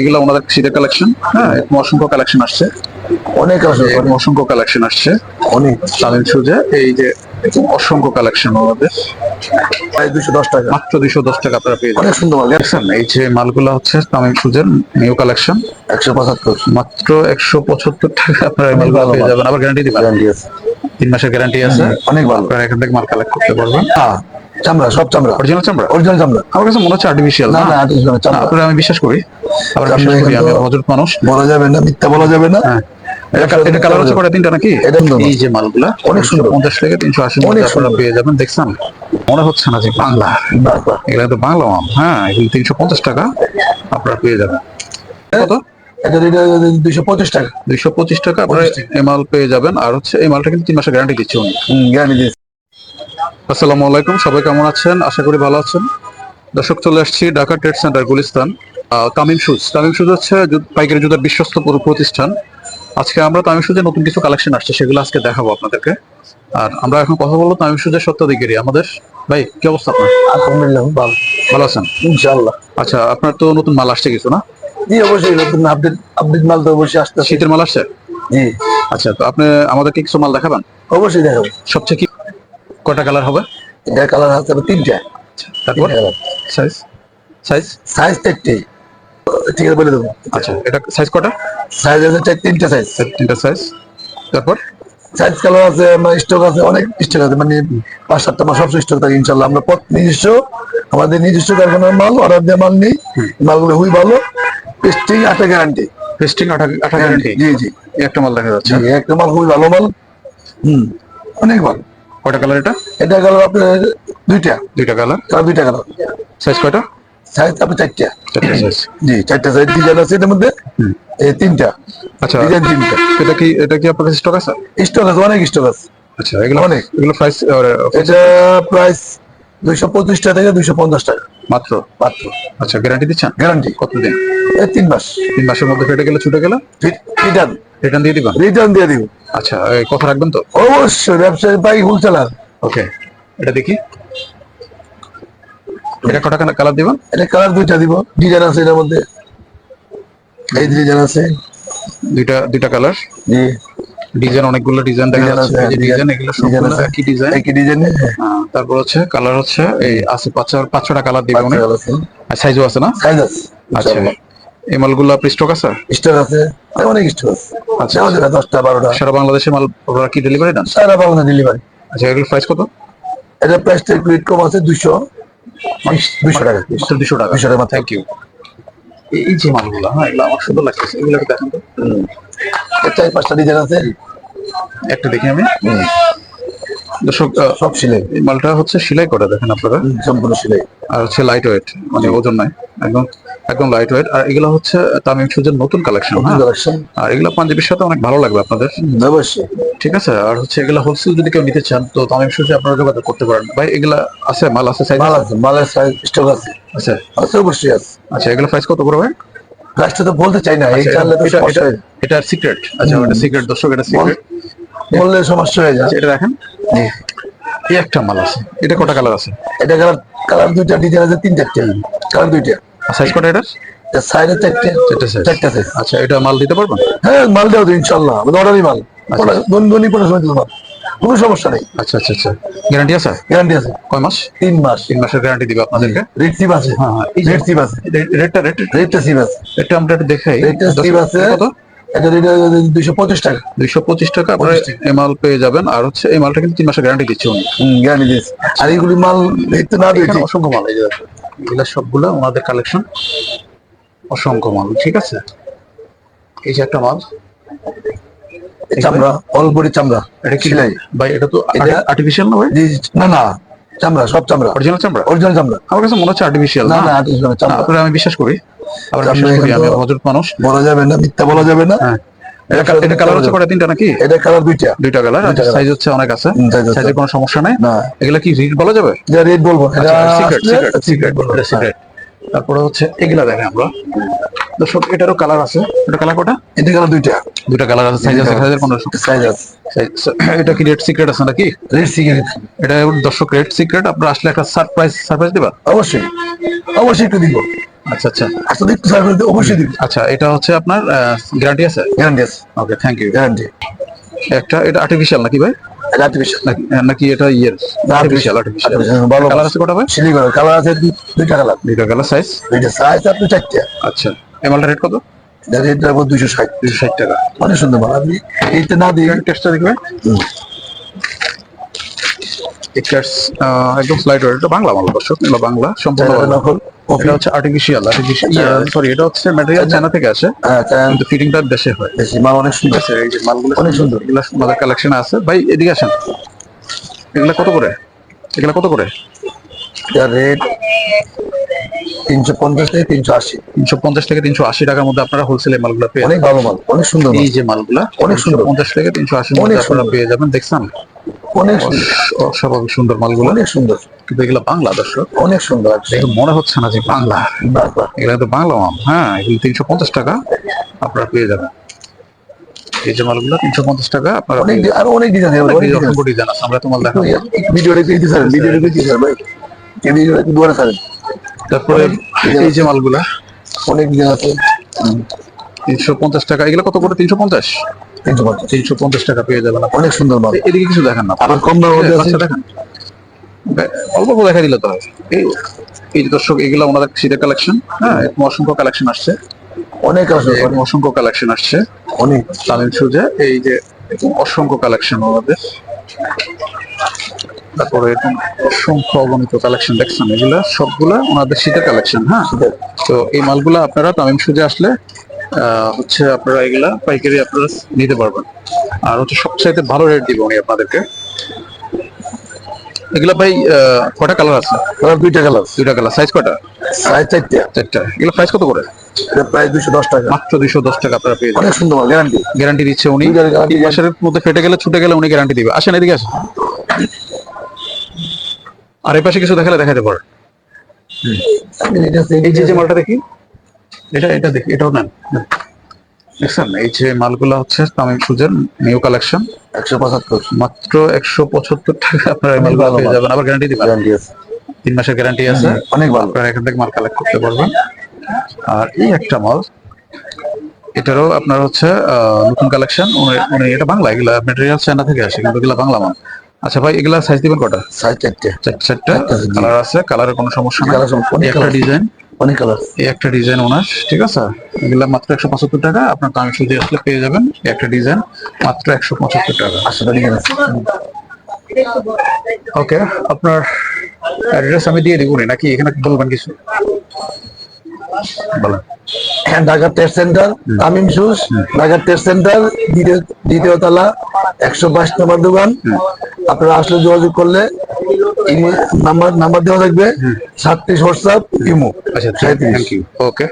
এগুলো ওনাদের শীতের কালেকশন হ্যাঁ এরকম অসংখ্য কালেকশন আসছে। অনেক অসংখ্য কালেকশন আসছে। অনেক। তামিল সুজে এই যে অসংখ্য কালেকশন আমাদের। দুশো দশ টাকা। মাত্র দুইশো দশ টাকা আপনারা পেয়ে যাবেন। অনেক সুন্দর মাল। দেখছেন এই যে মালগুলো হচ্ছে তামিল সুজের নিউ কালেকশন একশো পঁচাত্তর। মাত্র একশো পঁচাত্তর টাকা আপনারা এই মালগুলো পেয়ে যাবেন। আবার গ্যারান্টি দিবেন। গ্যারান্টি তিন মাসের গ্যারান্টি আছে। অনেক ভালো। আপনারা এখান থেকে মাল কালেক্ট করতে পারবেন। হ্যাঁ। চামড়া সব চামড়া। অরিজিনাল চামড়া? অরিজিনাল চামড়া। আমার কাছে মনে হচ্ছে আর্টিফিশিয়াল না না? না, চামড়া। আপনারা আমি বিশ্বাস করি। আবার বিশ্বাস করি আমি মানুষ। বলা যাবে না মিথ্যা বলা যাবে না। হ্যাঁ। এটা কালার হচ্ছে কটা তিনটা নাকি? এটা সুন্দর মাল। এই যে মালগুলা অনেক সুন্দর। পঞ্চাশ থেকে তিনশো আশি মধ্যে আপনারা পেয়ে যাবেন দেখছেন? মনে হচ্ছে না যে বাংলা। এগুলো তো বাংলা মাল হ্যাঁ এগুলো তিনশো পঞ্চাশ টাকা আপনারা পেয়ে যাবেন। কত? এটা দুইশো পঁচিশ টাকা। দুইশো পঁচিশ টাকা আপনারা এই মাল পেয়ে যাবেন। আর হচ্ছে এই মালটা কিন্তু তিন মাসের গ্যারান্টি দিচ্ছে উনি। গ্যারান্টি দিয়েছে আসসালামু আলাইকুম সবাই কেমন আছেন? আশা করি ভালো আছেন। দর্শক চলে আসছি Dhaka trade centre Gulistan Tamim shoes. Tamim shoes হচ্ছে পাইকারি জুতার বিশ্বস্ত প্রতিষ্ঠান। আজকে আমরা তামিম শুজের নতুন কিছু কালেকশন আসছে সেগুলো আজকে দেখাবো আপনাদেরকে। আর আমরা এখন কথা বলব তামিম শুজের সত্যাধিকারী আমাদের। ভাই কি অবস্থা আপনার? আলহামদুলিল্লাহ ভালো। ভালো আছেন? ইনশাআল্লাহ। আচ্ছা আপনার তো নতুন মাল আসছে কিছু না? জি অবশ্যই নতুন আপডেট আপডেট মাল তো অবশ্যই আসতেছে। শীতের মাল আসছে? জি। আচ্ছা তো আপনি আমাদেরকে কিছু মাল দেখাবেন? অবশ্যই দেখাবো। সবচেয়ে কি কয়টা কালার হবে? এটা কালার আছে তিনটা। তারপর? সাইজ সাইজ সাইজ চারটে। ঠিক আছে বলে দেবো। আচ্ছা এটা সাইজ কটা? সাইজ আছে তিনটা সাইজ তিনটা সাইজ তারপর? সাইজ কালার আছে আমার স্টক আছে অনেক স্টক আছে মানে পাঁচ সাতটা মাস সব স্টক থাকে ইনশাল্লাহ আমরা পথ নিজস্ব আমাদের নিজস্ব কারখানার মাল অর্ডার দেওয়া মাল নেই। মালগুলো খুবই ভালো। পেস্টিং আটা গ্যারান্টি পেস্টিং আঠা আঠা গ্যারান্টি জি জি। একটা মাল দেখা যাচ্ছে। একটা মাল খুবই ভালো মাল। হুম অনেক ভালো। কয়টা কালার এটা? এটা কালার আপনার দুইটা। দুইটা কালার কালার দুইটা কালার সাইজ কয়টা? সাইজ আপনার চারটা। চারটা সাইজ জি চারটা সাইজ ডিজাইন আছে এটার মধ্যে? এই তিনটা। আচ্ছা ডিজাইন তিনটা। এটা কি এটা কি আপনার স্টক আছে? স্টক আছে অনেক স্টক আছে। আচ্ছা এগুলো অনেক। এগুলো প্রাইস এটা প্রাইস দুইশো পঁচিশ টাকা থেকে দুইশো পঞ্চাশ টাকা। মাত্র? মাত্র। আচ্ছা গ্যারান্টি দিচ্ছেন? গ্যারান্টি কতদিন? এই তিন মাস। তিন মাসের মধ্যে ফেটে গেলে ছুটে গেলে? রিটার্ন রিটার্ন দিয়ে দিবেন রিটার্ন দিয়ে দিব। আচ্ছা কথা রাখবেন তো? অবশ্যই ব্যবসায়ী বাইক হোলসেলার ওকে এটা দেখি। এটা কটা কালার দিবেন? এটা কালার দুইটা দিব ডিজাইন আছে এটার মধ্যে। এই ডিজাইন আছে। দুইটা দুইটা কালার? জি। ডিজাইন অনেকগুলো ডিজাইন দেখা যাচ্ছে। যে ডিজাইন এগুলো সবগুলো একই ডিজাইন একই ডিজাইনে তারপর হচ্ছে কালার হচ্ছে এই আছে পাঁচ পাঁচ ছটা কালার দিবে আছে। আর সাইজও আছে না? সাইজ আছে আচ্ছা। এই মালগুলো স্টক আছে? স্টক আছে। অনেক স্টক আছে। আচ্ছা। আমাদের দশটা বারোটা। সারা বাংলাদেশে মাল আপনারা কি ডেলিভারি দেন? সারা বাংলা ডেলিভারি আচ্ছা এগুলো প্রাইস কত? এটা প্রাইসটা একটু কম আছে দুইশো। দুইশো টাকা। দুশো টাকা। দুশো টাকা। থ্যাংক ইউ এই যে মালগুলো হ্যাঁ এগুলো আমার সুন্দর লাগতেছে। এগুলো একটু দেখেন তো। চার পাঁচটা ডিজাইন আছে। একটা দেখি আমি। দর্শক সব সিলাই। এই মালটা হচ্ছে সেলাই করে দেখেন আপনারা। সম্পূর্ণ সিলাই। আর হচ্ছে লাইট ওয়েট মানে ওজন নাই। একদম একদম লাইট ওয়েট আর এগুলো হচ্ছে তামিম সুজের নতুন কালেকশন হ্যাঁ? কালেকশন আর এগুলো পাঞ্জাবির সাথে অনেক ভালো লাগবে আপনাদের। অবশ্যই। ঠিক আছে? আর হচ্ছে এগুলা হোলসেল যদি কেউ নিতে চান তো তামিম সুজে আপনারা যোগাযোগ করতে পারেন। ভাই এগুলা আছে? মাল আছে সাইজ মাল আছে মালের সাইজ স্টক আছে। আছে? আছে অবশ্যই আছে। আচ্ছা এগুলো প্রাইস কত করে ভাই? প্রাইসটা তো বলতে চাই না আচ্ছা, এটা সিক্রেট আচ্ছা এটা সিক্রেট দর্শক এটা সিক্রেট বললে সমস্যা হয়ে যায়। এটা দেখেন। এই একটা মাল আছে। এটা কটা কালার আছে? এটা কালার কালার দুইটা ডিজাইন আছে তিন চারটে কালার দুইটা। সাইজ কটা এটা? সাইডে চারটে চারটে size। চারটা সাইজ আচ্ছা এটা মাল দিতে পারবেন? হ্যাঁ মাল দেওয়া তো ইনশাল্লাহ আমাদের অর্ডারই মাল। গনগনি কোনো সময় দিতে কোনো সমস্যা নেই। আচ্ছা আচ্ছা আচ্ছা। গ্যারান্টি আছে? গ্যারান্টি আছে। কয় মাস? তিন মাস। তিন মাসের গ্যারান্টি দিবে আপনাদেরকে? রেড সিপ আছে। হ্যাঁ হ্যাঁ। এই রেড সিপ আছে। রেডটা সিপ আছে। এটা আমরা একটু দেখাই। রেডটা সিপ আছে। কত? এটা দুইশো পঁচিশ টাকা। দুইশো পঁচিশ টাকা। আপনারা এই মাল পেয়ে যাবেন। আর হচ্ছে এই মালটা কিন্তু তিন মাসের গ্যারান্টি দিচ্ছে উনি। গ্যারান্টি আর এইগুলি মাল দেখতে না দিয়েছি। এখানে অসংখ্য মাল এই। এগুলা সবগুলো ওনাদের কালেকশন অসংখ্য মাল ঠিক আছে? এই যে একটা মাল। চামড়া। অলবড়ি চামড়া। এটা কি সেলাই। ভাই এটা তো আর্টিফিশিয়াল না ভাই? না না চামড়া সব চামড়া। অরিজিনাল চামড়া? অরিজিনাল চামড়া। আমার কাছে মনে হচ্ছে আর্টিফিশিয়াল না না? না, চামড়া। আমি বিশ্বাস করি। আবার বিশ্বাস করি আমি মানুষ। বলা যাবে না মিথ্যা বলা যাবে না। হ্যাঁ। এটা কালার এটা কালার হচ্ছে কটা তিনটা নাকি? এটা কালার দুইটা। দুইটা কালার? সাইজ হচ্ছে অনেক আছে। সাইজের কোনো সমস্যা নাই? এগুলা কি রেট বলা যাবে? যা রেট বলব। এটা সিক্রেট সিক্রেট সিক্রেট সিক্রেট তারপরে হচ্ছে এগুলা দেখেন আমরা। দর্শক এটারও কালার আছে। এটা কালার কটা এটা কালার দুইটা। দুইটা কালার আছে সাইজ আছে সাইজের কোনো সাইজ আছে। এটা কি রেড সিক্রেট আছে নাকি? রেড সিগারেট এটা দর্শক রেড সিক্রেট আপনারা আসলে একটা সারপ্রাইজ সারপ্রাইজ দিবা? অবশ্যই। অবশ্যই একটু দিব। আচ্ছা আচ্ছা। আসলে একটু সার্ভিস অবশ্যই দিবি। আচ্ছা এটা হচ্ছে আপনার গ্যারান্টি আছে? গ্যারান্টি আছে। ওকে থ্যাংক ইউ গ্যারান্টি একটা এটা আর্টিফিশিয়াল নাকি ভাই? আর্টিফিশিয়াল নাকি নাকি এটা ইয়ের? আর্টিফিশিয়াল আর্টিফিশিয়াল ভালো কালার আছে কটা ভাই? শিলিগুড়ি কালার আছে দুইটা কালার। দুইটা কালার সাইজ দুইটা সাইজ আপনি চারটে। আচ্ছা। এমএলটা রেট কত? রেট রাখব দুইশো ষাট। ষাট টাকা। অনেক সুন্দর মাল। আপনি এইটা না দিয়ে টেস্টটা দেখবে টিকার্স একদম স্লাইড এটা বাংলা দর্শক। বাংলা সম্পূর্ণ নকল। এটা হচ্ছে আর্টিফিশিয়াল আর্টিফিশিয়াল সরি এটা হচ্ছে ম্যাটেরিয়াল চায়না থেকে আসে হ্যাঁ কিন্তু ফিটিংটা দেশে হয়। বেশি মাল অনেক সুন্দর। আছে এই যে মালগুলো অনেক সুন্দর। এগুলো আমাদের কালেকশনে আছে। ভাই এদিকে আসেন। এগুলা কত করে? এগুলা কত করে? এটার রেট তিনশো পঞ্চাশ থেকে তিনশো আশি। তিনশো পঞ্চাশ থেকে তিনশো আশি টাকার মধ্যে আপনারা হোলসেলে মালগুলো পেয়ে অনেক ভালো মাল অনেক সুন্দর এই যে মালগুলা অনেক সুন্দর। পঞ্চাশ থেকে তিনশো আশি মধ্যে আপনারা পেয়ে যাবেন। দেখছেন? অনেক অস্বাভাবিক সুন্দর মালগুলো। অনেক সুন্দর। কিন্তু এগুলো বাংলা দর্শক। অনেক সুন্দর আছে। মনে হচ্ছে না যে বাংলা। এগুলো তো বাংলা মাল। হ্যাঁ এগুলো তিনশো পঞ্চাশ টাকা আপনারা পেয়ে যাবেন। এই যে মালগুলো তিনশো পঞ্চাশ টাকা আপনারা অনেক আরও অনেক ডিজাইন অসংখ্য ডিজাইন আছে আমরা তো মাল দেখাবো। ভিডিওটা পেয়েছি স্যার ভিডিওটা পেয়েছি স্যার ভাই। এই ভিডিওটা দুয়ারে স্যার তারপরে এই যে মালগুলা। অনেক ডিজাইন আছে। তিনশো পঞ্চাশ টাকা। এগুলো কত করে? তিনশো পঞ্চাশ? তিনশো পঞ্চাশ তিনশো পঞ্চাশ টাকা পেয়ে যাবেন অনেক সুন্দর মাল। এদিকে কিছু দেখান না। আবার কম দামের মধ্যে আছে? দেখেন। অল্প অল্প দেখা দিলে তো হয়। এই দর্শক এগুলো ওনাদের শীতের কালেকশন হ্যাঁ অসংখ্য কালেকশন আসছে। অনেক অসংখ্য কালেকশন আসছে। অনেক। তামিল সুজে এই যে অসংখ্য কালেকশন আমাদের তারপরে এরকম অসংখ্য অগণিত কালেকশন দেখছেন এগুলা। সবগুলা ওনাদের শীতের কালেকশন হ্যাঁ। তো এই মালগুলা আপনারা তামিম সুজে আসলে হচ্ছে আপনারা এগুলা পাইকারি আপনারা নিতে পারবেন। আর হচ্ছে সবচাইতে ভালো রেট দিব উনি আপনাদেরকে। এগুলা ভাই কটা কালার আছে? কালার দুইটা কালার দুইটা কালার সাইজ কটা সাইজ চারটে। চারটা। এগুলো প্রাইস কত করে? প্রায় দুইশো দশ টাকা। মাত্র দুইশো দশ টাকা আপনারা পেয়ে যাবেন। অনেক সুন্দর গ্যারান্টি গ্যারান্টি দিচ্ছে উনি। তিন মাসের মধ্যে ফেটে গেলে ছুটে গেলে উনি গ্যারান্টি দিবে। আসেন এদিকে আসেন। আর এই পাশে কিছু দেখালে দেখাতে পারে এই যে মালটা দেখি। এটা এটা দেখি এটাও নেন। দেখছেন এই যে মালগুলো হচ্ছে তামিম সুজের নিউ কালেকশন। একশো পঁচাত্তর। মাত্র একশো পঁচাত্তর টাকা আপনারা মালগুলো পেয়ে। যাবেন। আবার গ্যারান্টি দিবেন। গ্যারান্টি আছে। তিন মাসের গ্যারান্টি আছে। অনেক ভালো। আপনারা এখান থেকে মাল কালেক্ট করতে পারবেন। আর এই একটা মাল এটারও আপনার হচ্ছে নতুন কালেকশন উনি এটা বাংলা এগুলা ম্যাটেরিয়াল চায়না থেকে আসে কিন্তু এগুলা বাংলা মাল। আচ্ছা ভাই এগুলা সাইজ দিবেন কটা? সাইজ চারটে। চার চারটা। কালার আছে কালারের কোনো সমস্যা নেই। একটা ডিজাইন অনেক কালার এই একটা ডিজাইন ওনার ঠিক আছে? এগুলা মাত্র একশো পঁচাত্তর টাকা আপনার দামি সুজি আসলে পেয়ে যাবেন এই একটা ডিজাইন মাত্র একশো পঁচাত্তর টাকা। আচ্ছা ডিজাইন আছে। ওকে আপনার অ্যাড্রেস আমি দিয়ে দিব নাকি এখানে বলবেন কিছু? বলেন। Dhaka test centre Tamim shoes Dhaka test centre দ্বিতীয় তলা একশো বাইশ নম্বর দোকান। আপনারা আসলে যোগাযোগ করলে নাম্বার নাম্বার দেওয়া থাকবে। সাতত্রিশ হোয়াটসঅ্যাপ ইমো। আচ্ছা থ্যাংক ইউ ওকে